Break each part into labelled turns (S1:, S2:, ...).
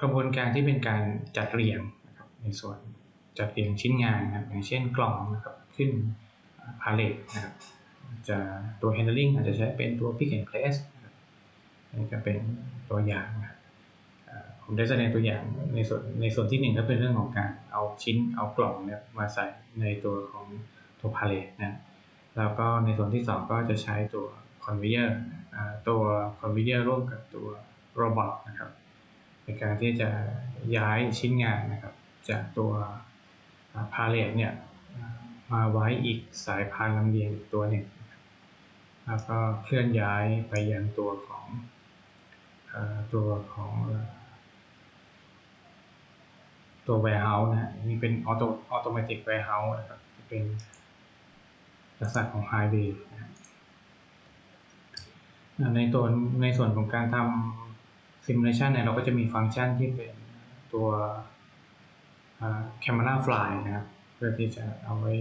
S1: กระบวนการที่เป็นการจัดเรียงนะครับในส่วนจัดเรียงชิ้นงานนะครับอย่างเช่นกล่องนะครับขึ้นพาเลตนะครับจะตัว handling อาจจะใช้เป็นตัว pick and place นะครับนี่ก็เป็นตัวอย่างนะผมได้แสดงตัวอย่างในส่วนในส่วนที่หนึ่งก็เป็นเรื่องของการเอาชิ้นเอากล่องเนี่ยมาใส่ในตัวของตัวพาเลตนะแล้วก็ในส่วนที่สองก็จะใช้ตัวคอนเวเยอร์ตัวคอนเวเยอร์ร่วมกับตัวโรบอทนะครับ การที่จะย้ายชิ้นงานนะครับ จากตัวพาเลตเนี่ยมาไว้อีกสายพานลำเลียงอีกตัวหนึ่ง แล้วก็เคลื่อนย้ายไปยังตัวของตัวของตัว warehouse นะนี่เป็น auto automatic warehouse นะครับเป็นลักษณะของ highway นะในตัวในส่วนของการทำ simulation เนี่ยเราก็จะมีฟังก์ชันที่เป็นตัว camera fly นะครับ เพื่อที่จะเอาไว้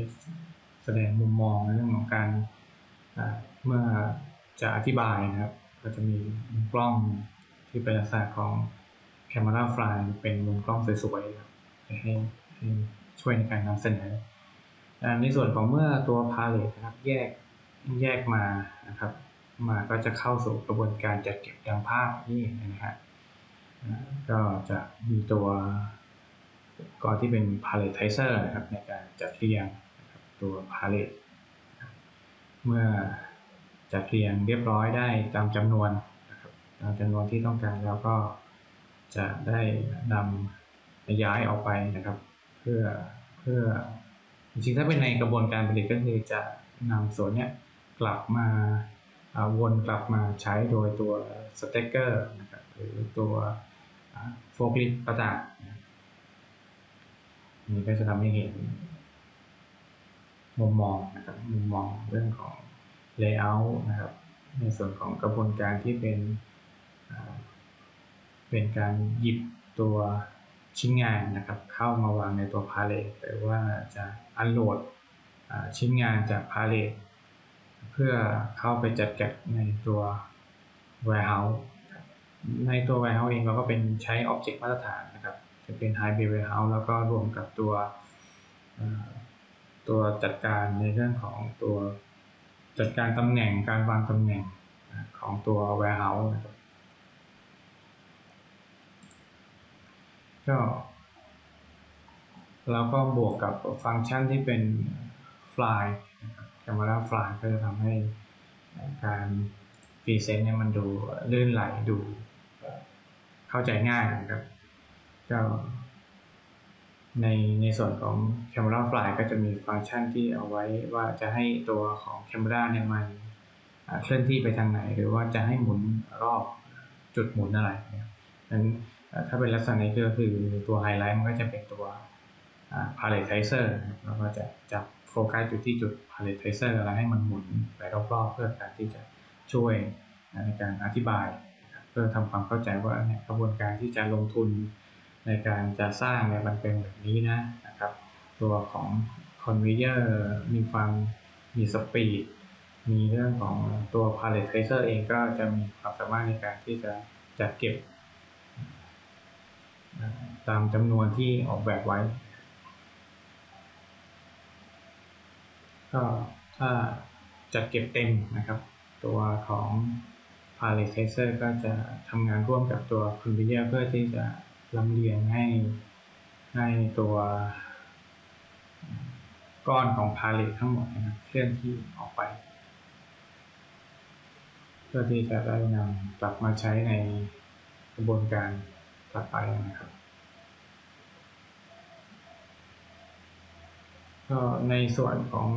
S1: แสดงมุมมองในเรื่องของการเมื่อจะอธิบายนะครับ ก็จะมีมุมกล้องที่เป็นลักษณะของ camera fly เป็นมุมกล้องสวยๆให้ให้ช่วยในการนำเสนอในส่วนของเมื่อตัวพาเลตนะครับแยกแยกมานะครับ มาก็จะเข้าสู่กระบวนการจัดเก็บดังภาพนี่นะฮะก็จะมีตัวก่อนที่เป็น paletizer นะครับในการจัดเรียงตัว p a l e t เมื่อจัดเรียงเรียบร้อยได้ตามจำนวนนะครับตามจำนวนที่ต้องการแล้วก็จะได้นำย้ายออกไปนะครับ เพื่อเพื่อจริงๆถ้าเป็นในกระบวนการผลิตก็คือจะนำส่วนนี้กลับมา วนกลับมาใช้โดยตัวสเต็กเกอร์นะครับหรือตัวโฟกลิฟประดับนี่ก็จะทำให้เห็นมุมมองนะครับมุมมองเรื่องของ layout นะครับ ในส่วนของกระบวนการที่เป็นเป็นการหยิบตัวชิ้นงานนะครับ เข้ามาวางในตัวพาเลตหรือว่าจะอันโหลดชิ้นงานจากพาเลตเพื่อเข้าไปจัดเก็บในตัว warehouse ในตัว warehouse เองเราก็เป็นใช้ object มาตรฐานนะครับ จะเป็น high bay warehouse แล้วก็รวมกับตัวตัวจัดการในเรื่องของตัวจัดการตำแหน่งการวางตำแหน่งของตัว warehouse นะครับก็แล้วก็บวกกับฟังก์ชันที่เป็น fly นะครับ camera fly ก็จะทำให้การพรีเซนต์เนี่ยมันดูลื่นไหลดูเข้าใจง่ายนะครับก็ในในส่วนของ Camera Fly ก็จะมีฟังก์ชันที่เอาไว้ว่าจะให้ตัวของ Camera เนี่ยมันเคลื่อนที่ไปทางไหน หรือว่าจะให้หมุนรอบจุดหมุนอะไรนั้นถ้าเป็นลักษณะนี้ก็คือตัวไฮไลท์มันก็จะเป็นตัว paletizer แล้วก็จะจับโฟกัสอยู่ที่จุด paletizer อะไรให้มันหมุนไปรอบๆ เพื่อการที่จะช่วยในการอธิบาย เพื่อทำความเข้าใจว่าเนี่ยกระบวนการที่จะลงทุนในการจะสร้างเนี่ยมันเป็นแบบนี้นะนะครับตัวของคอนเวเยอร์มีความมีสปีดมีเรื่องของตัว paletizer เองก็จะมีความสามารถในการที่จะจัดเก็บ ตามจำนวนที่ออกแบบไว้ ก็ถ้าจัดเก็บเต็มนะครับ ตัวของ paletizer ก็จะทำงานร่วมกับตัว conveyor เพื่อที่จะลำเลียงให้ให้ตัวก้อนของพาเลททั้งหมดนะครับเคลื่อนที่ออกไป เพื่อที่จะได้นำกลับมาใช้ในกระบวนการต่อไปนะครับ ก็ในส่วนของ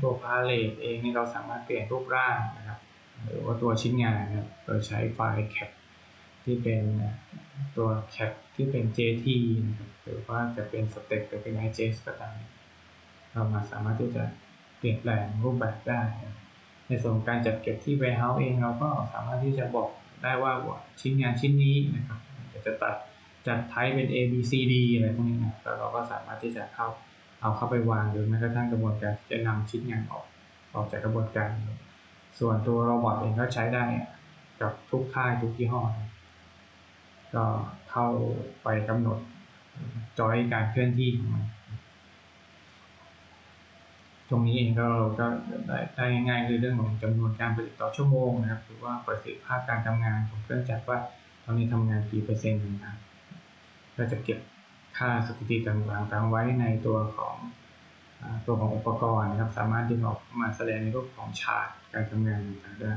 S1: ตัวพาเลทเองนี่เราสามารถเปลี่ยนรูปร่างนะครับหรือว่าตัวชิ้นงานนะครับโดยใช้ไฟล์ cap ที่เป็นตัว cap ที่เป็น JT นะครับหรือว่าจะเป็นสเต็ปหรือเป็น IJS ก็ตามเรามาสามารถที่จะเปลี่ยนแปลงรูปแบบได้ ในส่วนการจัดเก็บที่ warehouse เองเราก็สามารถที่จะบอกได้ว่าชิ้นงานชิ้นนี้นะครับจะตัดจัดไทป์เป็น A B C D อะไรพวกนี้นะแล้วเราก็สามารถที่จะเข้า เอาเข้าไปวางหรือแม้กระทั่งกระบวนการจะนำชิ้นงานออกออกจากกระบวนการ ส่วนตัวโรบอทเองก็ใช้ได้กับทุกค่ายทุกยี่ห้อ ก็เข้าไปกำหนดจอยการเคลื่อนที่ของมันตรงนี้เองก็ก็ได้ได้ง่ายๆคือเรื่องของจำนวนการผลิตต่อชั่วโมงนะครับหรือว่าประสิทธิภาพการทำงานของเครื่องจักรว่าตอนนี้ทำงานกี่เปอร์เซ็นต์นะครับก็จะเก็บ ค่าสถิติต่างๆไว้ในตัวของตัวของอุปกรณ์นะครับ สามารถดึงออกมาแสดงในรูปของชาร์ตการทำงานต่างๆได้